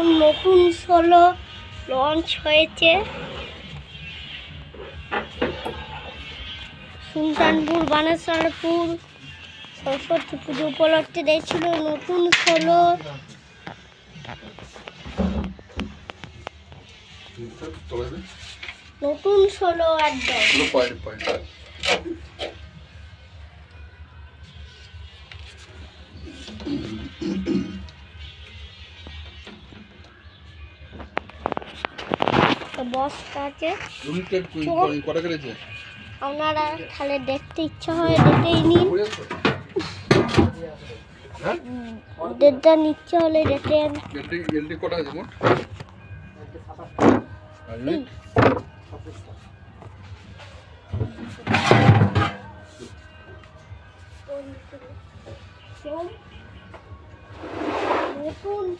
এখন নতুন ষোলো লঞ্চ হয়েছে। সুলতানপুর বানেশ্বরপুর সরস্বতী পুজো উপলক্ষে দিয়েছিল নতুন ষোলো নতুন ষোলো একদম। বস্তা আছে আপনারা তাহলে দেখতে ইচ্ছা হয় দেখেই নিন। হ্যাঁ? ডেটটা নিচ্ছে হলে ডেটে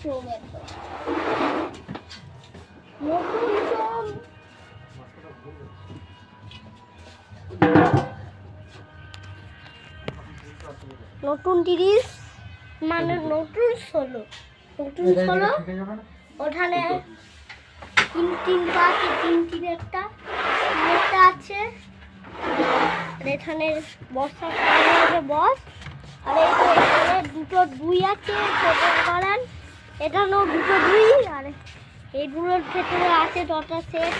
চোম একদম। নতুন তিরিশ মানে নতুন ষোলো। নতুন ষোলো ওখানে তিন তিনটা আছে তিন তিন একটা। একটা আছে। এখানে বস্তা আছে বস আর এখানে দুটো দুই আছে করান এখানেও দুটো দুই আর এইগুলোর ভেতরে আছে দশটা সেট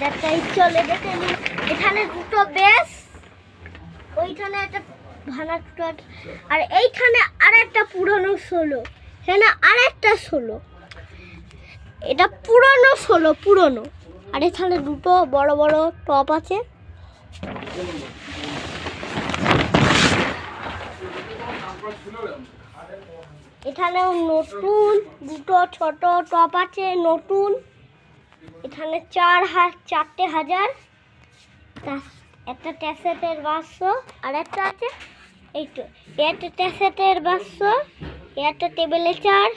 যেটা চলে নিন। এখানে দুটো বেশ ওইখানে একটা ভাঙা দুটো আর এইখানে আর একটা পুরনো ষোলো। এখানে আর একটা ষোলো। এটা পুরনো ষোলো, পুরনো। আর এখানে দুটো বড় বড় টপ আছে। এখানেও নতুন, দুটো ছোট টপ আছে, নতুন। এখানে চার হাজার চারটে হাজার। একটা ট্যাসেটের বাক্স আর একটা আছে, এই তো, একটা ট্যাসেটের এটা একটা টেবিলে চার।